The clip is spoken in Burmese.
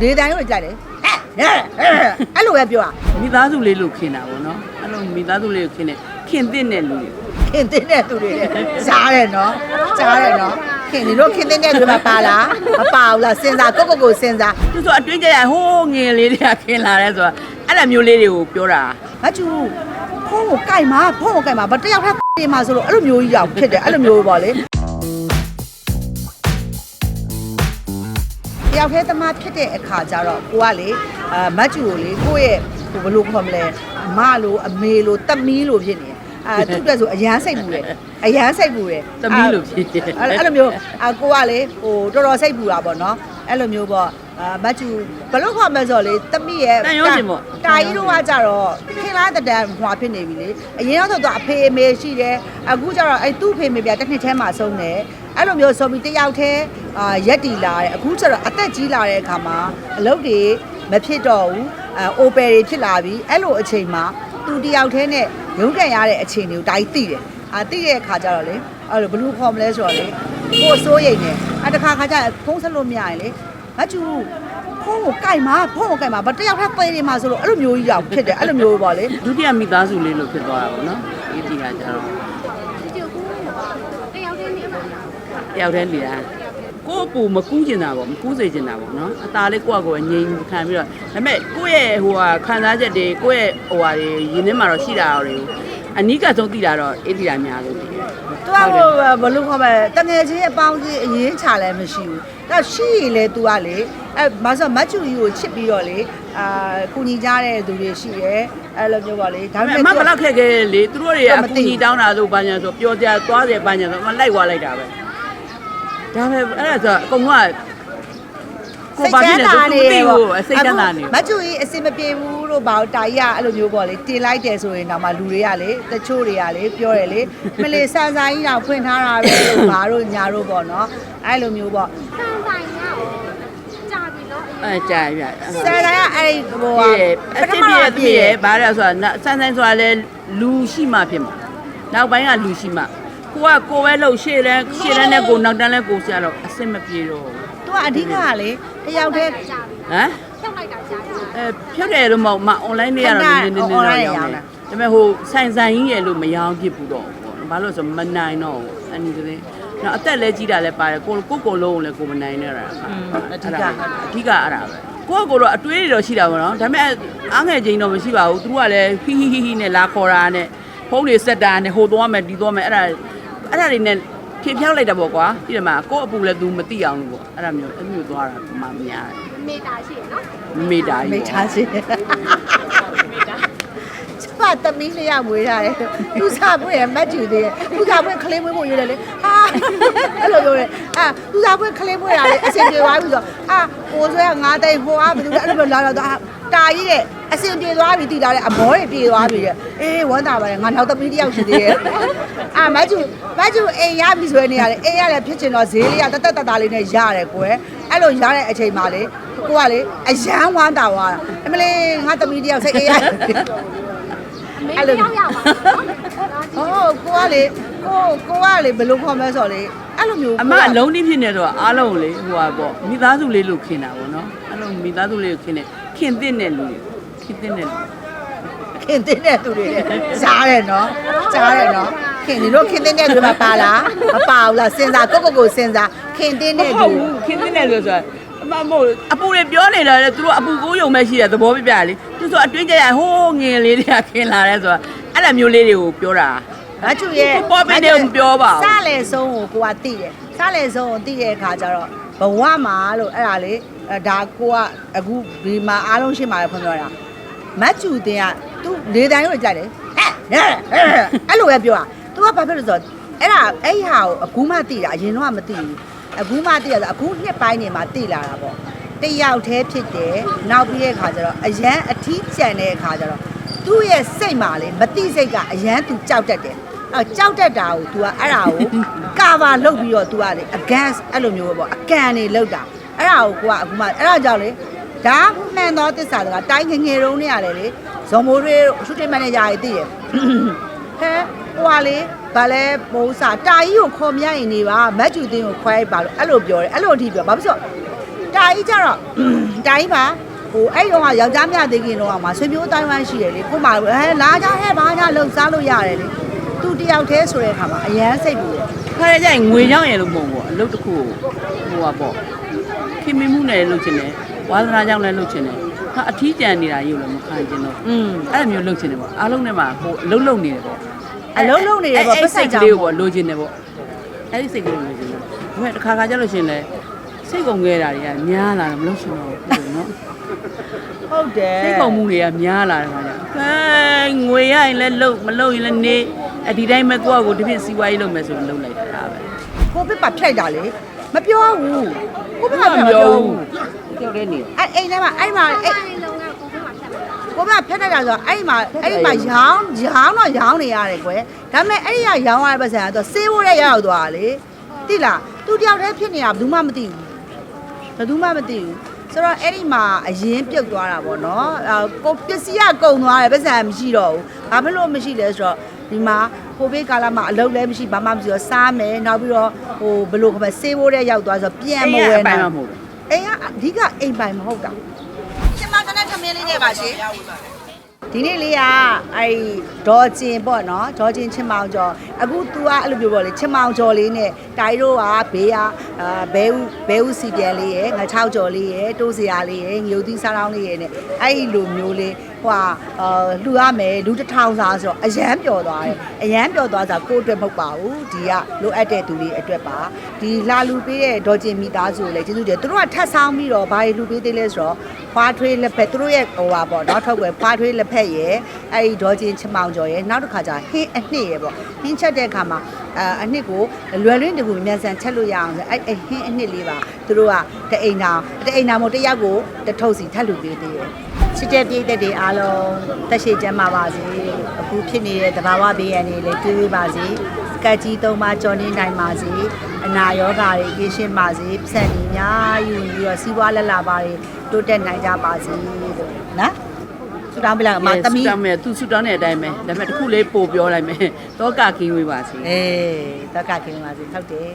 လေတန်းကိုကြိုက်တယ်ဟဲ့ဟဲ့အဲ့လိုပဲပြောတာမိသားစုလေးလို့ခင်တာပေါ့နော်အဲ့လိုမိသားစုလေးကိုခင်တယ်ခင်တဲ့တဲ့လူတွေခင်တင်းတဲ့သူတွေလည်းစားတယ်နော်စားတယ်နော်ခင်ဒီလိုခင်တင်းတဲ့သူတွေမှာပါလားမပါဘူးလားစဉ်းစားကိုယ့်ကိုယ်ကိုစဉ်းစားသူဆိုအတွင်းကြရဟိုးငယ်လေးတွေကခင်လာတယ်ဆိုတာအဲ့လိုမျိုးလေးတွေကိုပြောတာမချူဖုန်းကိုကြိုက်မှာဖုန်းကိုကြိုက်မှာဘာတယောက်ထပ်နေမှာဆိုလို့အဲ့လိုမျိုးကြီးရောက်ဖြစ်တယ်အဲ့လိုမျိုးပေါ့လေ ယောက်ထဲသမားဖြစ်တဲ့အခါကျတော့ကိုကလေအာမတ်ချူကိုလေကိုယ့်ရဲ့ဟိုဘယ်လိုခေါ်မလဲအမလိုအမေလိုတမီးလိုဖြစ်နေတယ်အာသူ့အတွက်ဆိုအရန်စိတ်ပူတယ်အရန်စိတ်ပူတယ်သမီးလို့ဖြစ်တယ်အဲ့အဲ့လိုမျိုးအကိုကလေဟိုတော်တော်စိတ်ပူတာပေါ့နော်အဲ့လိုမျိုးပေါ့ အာမတ်ချူဘယ်လိုခေါ်မလဲဆိုတော့လေတမီးရဲ့တန်ရုံးရှင်ပေါ့ တာကြီးတို့ကကြတော့ခင်လားတတန်ဟွာဖြစ်နေပြီလေအရင်ကတော့သူအဖေအမေရှိတယ်အခုကျတော့အဲ့သူ့အဖေအမေပြတစ်နှစ်ထဲမှာဆုံးတယ်အဲ့လိုမျိုးဆိုပြီးတယောက်တည်းအာရက်တီလာတယ်အခုကျတော့အသက်ကြီးလာတဲ့အခါမှာအလုပ်တွေမဖြစ်တော့ဘူးအဲအိုပယ်တွေဖြစ်လာပြီအဲ့လိုအချိန်မှာသူတယောက်တည်းနဲ့ရုန်းကန်ရတဲ့အချိန်တွေကိုဒါကြီးသိတယ်အာသိတဲ့အခါကျတော့လေအဲ့လိုဘလူးခေါ်မလဲဆိုတော့လေကိုယ်စိုးရိမ်နေအဲ့တခါခါကျဖုန်းဆက်လို့မရရင်လေ မချူဖုန်းကိုကြိုက်မှာဖုန်းကိုကြိုက်မှာဘာတယောက်ထပ်သေးနေမှာဆိုလို့အဲ့လိုမျိုးကြီးရောက်ဖြစ်တယ်အဲ့လိုမျိုးပေါ့လေဒုတိယမိသားစုလေးလို့ဖြစ်သွားတာပေါ့နော်ဒီတီကကြတော့ဒီကျကူတယောက်တည်းနေမှာလားတယောက်တည်းနေတာကိုယ့်အပူမကူးကျင်တာပေါ့မကူးစေကျင်တာပေါ့နော်အตาလေးကိုယ့်အကိုယ်ငြိမ်ခံပြီးတော့ဒါပေမဲ့ကိုယ့်ရဲ့ဟိုဟာခံစားချက်တွေကိုယ့်ရဲ့ဟိုဟာတွေရင်းနှင်းမှာတော့ရှိတာတွေကို အနီးကဆုံးသိတာတော့အေးတီတာများလို့သိတယ်သူကဟိုဘယ်လိုခေါ်မလဲတငယ်ချင်းအပေါင်းကြီးအရင်ချလည်းမရှိဘူးဒါရှိရင်လေ तू ကလေအဲမဆိုမတ်ချူကြီးကိုချစ်ပြီးတော့လေအာကုညီကြတဲ့သူတွေရှိရဲအဲ့လိုမျိုးပေါ့လေဒါဒါပေပေမဲ့မဲ့အမဘလောက်ခက်ခဲလေသူတို့တွေတော့အမသိကူကြီးတောင်းတာလို့ဘာညာဆိုပျော်ကြသွားတယ်ဘာညာဆိုအမလိုက်သွားလိုက်တာပဲဒါပေမဲ့အဲ့ဒါဆိုအကုန်လုံး ကကိုပါနေတယ်သူမသိဘူးအစိတ်တန်းတာနေမတ်ချူကြီးအစင်မပြေဘူးလို့ဘာလို့တာကြီးကအဲ့လိုမျိုးပေါ့လေတင်လိုက်တယ်ဆိုရင်တော့မှလူတွေကလေတချို့တွေကလေပြောတယ်လေမလေးဆန်ဆိုင်ကြီးတော့ဖွင့်ထားတာပဲလို့ဘာတို့ညာတို့ပေါ့နော်အဲ့လိုမျိုးပေါ့ဆန်ဆိုင်ကရောကြာပြီနော်အဲကြာရဆယ်တိုင်းကအဲ့ဒီဟိုပြဟာည့်အစ်ပြည့်ပြည့်ရဲ့ဘာလဲဆိုတာဆန်းဆန်းဆိုတာလဲလူရှိမှဖြစ်မှာနောက်ပိုင်းကလူရှိမှကိုကကိုပဲလှုပ်ရှေ့တန်းရှေ့တန်းနဲ့ကိုနောက်တန်းလဲကိုဆရာတော့အစ်မပြေတော့သူ ကအဓိကကလေတယောက်တည်းကြာပြီဟမ်ဖြောက်လိုက်တာကြာပြီအဲဖြတ်တယ်လို့မဟုတ်မ online တွေကတော့နည်းနည်းနည်းနည်းတော့ရောင်းတယ်ဒါပေမဲ့ဟိုဆိုင်ဆိုင်ကြီးရဲ့လို့မရောင်းဖြစ်ဘူးတော့ပေါ့ဘာလို့ဆိုမနိုင်တော့ဘူးအဲ့ဒီကလေးနော်အသက်လဲကြီးတာလဲပါတယ်ကိုကိုကိုလုံးလဲကိုမနိုင်နဲ့တာအဓိကအဲ့ဒါပဲကိုကိုတော့အတွေးတွေတော့ရှိတာပေါ့နော်ဒါပေမဲ့အားငယ်ချင်းတော့မရှိပါဘူးသူကလည်းဟီဟီဟီဟီနဲ့လာခေါ်တာနဲ့ဖုန်းတွေဆက်တာနဲ့ဟိုသွားမယ်ဒီသွားမယ်အဲ့ဒါအဲ့ဒါတွေနဲ့ ဖြေဖြောက်လိုက်တာပေါ့ကွာဒီမှာကိုအပူလည်း तू မသိအောင်လို့ပေါ့အဲ့ဒါမျိုးအဲ့မျိုးသွားတာမှမများမေတာရှိရနော်မေတာကြီးမိထားစီကျမသမီးလေးရမွေးထားတယ်သူစားပွင့်ရမတ်ကျူသေးတယ်သူစားပွင့်ခလေးမွေးဖို့ရွေးတယ်လေဟာအဲ့လိုပြောတယ်အာသူစားပွင့်ခလေးမွေးတာလေအစင်ပြေသွားပြီဆိုအာကိုဆွဲကငါးသိန်းဟိုအားဘယ်သူလဲအဲ့လိုပြောလာတော့ တာကြီးတဲ့အစင်ပြေသွားပြီတည်တာလေအမောတွေပြေသွားပြီတဲ့အေးဝမ်းသာပါတယ်ငါနောက်သမီးတစ်ယောက်ရှိသေးတယ်အာမတ်ကျူမတ်ကျူအိမ်ရပြီဆိုရနေရတယ်အိမ်ရလည်းဖြစ်ချင်တော့ဈေးလေးကတသက်တသားလေးနဲ့ရတယ်ကွယ်အဲ့လိုရတဲ့အချိန်မှလေကိုကလေအရန်ဝမ်းသာသွားတာအမလေးငါသမီးတစ်ယောက်စိတ်အေးရမေအဲ့တလိုယောက်ရပါဟောကိုကလေကိုကိုကလေဘယ်လိုခေါ်မလဲဆိုတော့လေအဲ့လိုမျိုးအမအလုံးတင်းဖြစ်နေတော့အားလုံးကိုလေဟိုပါပေါ့မိသားစုလေးလို့ခင်တာပေါ့နော်အဲ့လိုမိသားစုလေးကိုခင်တယ် ခင်တဲ့တဲ့လူတွေခင်တဲ့တဲ့လူခင်တင်းတဲ့သူတွေလည်းစားတယ်နော်စားတယ်နော်ခင်ဒီလိုခင်တင်းတဲ့သူတွေမှာပါလားမပါဘူးလားစဉ်းစားကိုကိုကိုစဉ်းစားခင်တင်းမတဲ့ဟုသူတ်ဘူးခင်တဲ့တဲ့လူဆိုတာအမမို့အပူတွေပြောနေတာလေသူတို့အပူကိုယုံမဲ့ရှိတဲ့သဘောပြပြလေသူဆိုအတွင်းကြရဟိုးငယ်လေးတွေကခင်လာတယ်ဆိုတာအဲ့လိုမျိုးလေးတွေကိုပြောတာမချူရဲ့ပေါ်ပင်တွေကိုမပြောပါဘူးစားလေဆုံးကိုကိုကသိတယ်စားလေဆုံးကိုသိတဲ့အခါကျတော့ ဘဝမှာလို့အဲ့ဒါလေအဲ့ဒါကိုကအခုဒီမှာအားလုံးရှင်းပါတယ်ဖွင့်ပြောတာမတ်ချူတင်ကသူလေတန်းကိုကြိုက်တယ်ဟဲ့ဟဲ့အဲ့လိုပဲပြောတာ तू ကဘာဖြစ်လို့ဆိုတော့အဲ့ဒါအဲ့ဟာကိုအခုမှသိတာအရင်တော့မသိဘူးအခုမှသိရဆိုအခုနှစ်ပိုင်းနေမှာသိလာတာပေါ့တယောက်တည်းဖြစ်တယ်နောက်ပြီးတဲ့အခါကျတော့အရန်အထီးကျန်တဲ့အခါကျတော့သူ့ရဲ့စိတ်မှာလေမသိစိတ်ကအရန်သူကြောက်တတ်တယ် အဲ့တော့ကြောက်တတ်တာကို तू ကအဲ့ဒါကိုကာဗာလုပ်ပြီးတော့ तू ကလေ against အဲ့လိုမျိုးပဲပေါ့အကန်နေလောက်တာအဲ့ဒါကိုကိုကအခုမှအဲ့ဒါကြောင့်လေဒါမှန်သောတစ္ဆာတကတိုင်းငယ်ငယ်တုန်းနေရတယ်လေဇော်မိုးတွေရှုတင်မန်နေဂျာကြီးသိတယ်ဟဲဟွာလေဗာလဲမိုးစာတာကြီးကိုခေါ်မြရင်နေပါမတ်ကျူတင်းကိုခွဲလိုက်ပါလို့အဲ့လိုပြောတယ်အဲ့လိုအထိပြောဘာဖြစ်လို့တာကြီးကြတော့တာကြီးပါဟိုအဲ့တော့ကယောက်ျားမြသေးခင်တော့မှဆွေမျိုးအတိုင်းဝိုင်းရှိတယ်လေကိုမဟဲလာကြဟဲ့ဘာကြလှုပ်စားလို့ရတယ်လေ သူတယောက်တည်းဆိုတဲ့အခါမှာအရန်စိတ်ပူတယ်ခါရကြရင်ငွေရောက်ရင်လို့မဟုတ်ဘူးအလုပ်တစ်ခုကိုဟိုပါပေါ့ခင်မင်မှုနဲ့လုပ်ချင်တယ်ဝါသနာကြောင့်လည်းလုပ်ချင်တယ်ဟာအထီးကျန်နေတာကြီးကိုလည်းမခံချင်တော့อืมအဲ့လိုမျိုးလုပ်ချင်တယ်ပေါ့အားလုံးနဲ့မှဟိုအလုပ်လုပ်နေတယ်ပေါ့အလုံးလုံးနေတယ်ပေါ့ပတ်စံစိတ်ကကြောင်လေးကိုပေါ့လိုချင်တယ်ပေါ့အဲ့ဒီစိတ်ကလေးလိုချင်တယ်ဒါပေမဲ့တစ်ခါခါကျလို့ရှရင်လေစိတ်ကုန်ခဲ့တာတွေကများလာတယ်မလို့ရှင်တော့ဘူးနော်ဟုတ်တယ်စိတ်ကုန်မှုတွေကများလာတယ်ခါကျဟဲငွေရရင်လည်းလုပ်မလုပ်ရင်လည်းနေ အဒီတိုင်းပဲကိုယ့်အကိုဒီပြင်စီးပွားရေးလုပ်မယ်ဆိုရင်လုပ်လိုက်တာပဲကိုပစ်ပါဖြိုက်တာလေမပြောဘူးကိုပစ်ပါမမပြောပြောဘူးဘူးကြောက်တဲ့နေအဲ့အိမ်ထဲမှာအဲ့မှာအဲ့အဲ့ဒီလုံးကကိုယ်ကဖြတ်တယ်ကိုပစ်ပါဖြတ်တတ်တာဆိုတော့အဲ့မှာအဲ့မှာရောင်းရောင်းတော့ရောင်းနေရတယ်ကွယ်ဒါပေမဲ့အဲ့ဒီကရောင်းရတဲ့ပတ်စံကတော့စေးဖို့တဲ့ရောက်သွားတာလေတိလားသူတယောက်တည်းဖြစ်နေတာဘယ်သူမှမသိဘူးဘယ်သူမှမသိဘူးဆိုတော့အဲ့ဒီမှာအရင်ပြုတ်သွားတာပေါ့နော်အာကိုပစ္စည်းကကုန်သွားတယ်ပတ်စံမရှိတော့ဘူးဘာဖြစ်လို့မရှိလဲဆိုတော့ ဒီမှာကိုဘေးကာလမှာအလုပ်လည်းမရှိဘာမှမရှိတော့စားမယ်နောက်ပြီးတော့ဟိုဘယ်လိုခေါ်မလဲစေးဖို့တဲ့ရောက်သွားဆိုတော့ပြန်မဝဲအပိုင်နိုင်မှာမဟုတ်ဘူးအိမ်ကအဓိကအိမ်ပိုင်မဟုတ်တာကျမကလည်းထမင်းလေးနဲ့ပါရှင်ဒီနေ့လေးကအဲ့ဒေါ်ကျင်ပေါ့နော်ဒေါ်ကျင်ချင်မောင်ကျော်အခု तू ကအဲ့လိုပြောပေါ့လေချင်မောင်ကျော်လေးနဲ့တိုင်တို့ကဘေးကအာဘဲဦးဘဲဦးစီပြန်လေးရယ်ငါ6ကျော်လေးရယ်တိုးစရာလေးရယ်ငရုတ်သီးစားတောင်းလေးရယ်နဲ့အဲ့လိုမျိုးလေး ဟိုဟာအာလှူရမယ်လူတစ်ထောင်စားဆိုတော့အရန်ပျော်သွားတယ်အရန်ပျော်သွားစားကိုယ့်အတွက်မဟုတ်ပါဘူးဒီကလိုအပ်တဲ့သူတွေအတွက်ပါဒီလာလူပေးတဲ့ဒေါ်ကျင်မိသားစုကိုလည်းကျေးဇူးတင်သူတို့ကထပ်ဆောင်ပြီးတော့ဘာတွေလူပေးသေးလဲဆိုတော့ဖွားထွေးလက်ဖက်သူတို့ရဲ့ဟိုပါပေါ့နောက်ထောက်ွယ်ဖွားထွေးလက်ဖက်ရယ်အဲ့ဒီဒေါ်ကျင်ချမောင်ကျော်ရယ်နောက်တစ်ခါကျဟင်းအနှစ်ရယ်ပေါ့ဟင်းချက်တဲ့အခါမှာအာအနှစ်ကိုလွယ်လွင်းတကူမြန်ဆန်ချက်လို့ရအောင်ဆိုအဲ့အဲ့ဟင်းအနှစ်လေးပါသူတို့ကတအိမ်နာတအိမ်နာမို့တစ်ယောက်ကိုတစ်ထုပ်စီထပ်လူပေးသေးတယ် ချစ်တဲ့ပြည့်တဲ့တွေအားလုံးတက်ရှိကျမ်းပါပါစေအခုဖြစ်နေတဲ့သဘာဝဘေးရန်တွေလည်းတွေးပေးပါစေကတ်ကြီးသုံးပါကြော်နေနိုင်ပါစေအနာရောဂါတွေပြည့်ရှင်းပါစေပြဆက်နေအများယူပြီးတော့စီးပွားလက်လာပါတွေတိုးတက်နိုင်ကြပါစေလို့နော်ဆူတောင်းပြလိုက်အမသမီးဆူတောင်းမယ်သူဆူတောင်းတဲ့အတိုင်းပဲဒါပေမဲ့တစ်ခုလေးပို့ပြောလိုက်မယ်တောကကင်းဝေးပါစေအေးတက်ကခင်ပါစေဟုတ်တယ်